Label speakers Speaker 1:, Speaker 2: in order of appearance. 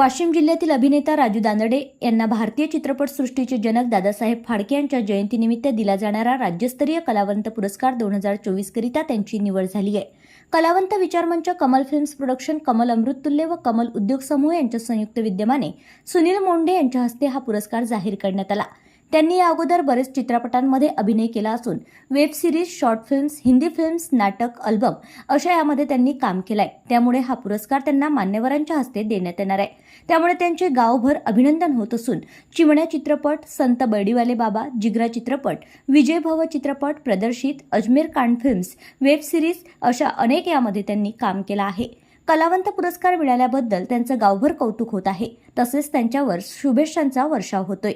Speaker 1: वाशिम जिल्ह्यातील अभिनेता राजू दानडे यांना भारतीय चित्रपटसृष्टीचे जनक दादासाहेब फाडके यांच्या जयंतीनिमित्त दिला जाणारा राज्यस्तरीय कलावंत पुरस्कार दोन हजार चोवीसकरिता त्यांची निवड झाली आहे. कलावंत विचारमंच कमल फिल्म्स प्रोडक्शन कमल अमृततुल्य व कमल उद्योग समूह यांच्या संयुक्त विद्यमाने सुनील मोंडे यांच्या हस्ते हा पुरस्कार जाहीर करण्यात आला. त्यांनी या अगोदर बरेच चित्रपटांमध्ये अभिनय केला असून web series short films Hindi films नाटक अल्बम अशा यामध्ये त्यांनी काम केलं आहे त्यामुळे हा पुरस्कार त्यांना मान्यवरांच्या हस्ते देण्यात येणार आहे. त्यामुळे त्यांचे गावभर अभिनंदन होत असून चिमण्या चित्रपट संत बर्डीवाले बाबा जिग्रा चित्रपट विजय भव चित्रपट प्रदर्शित अजमेर कांड फिल्म्स वेब सिरीज अशा अनेक यामध्ये त्यांनी काम केलं आहे. कलावंत पुरस्कार मिळाल्याबद्दल त्यांचं गावभर कौतुक होत आहे. तसेच त्यांच्यावर शुभेच्छांचा वर्षाव होतोय.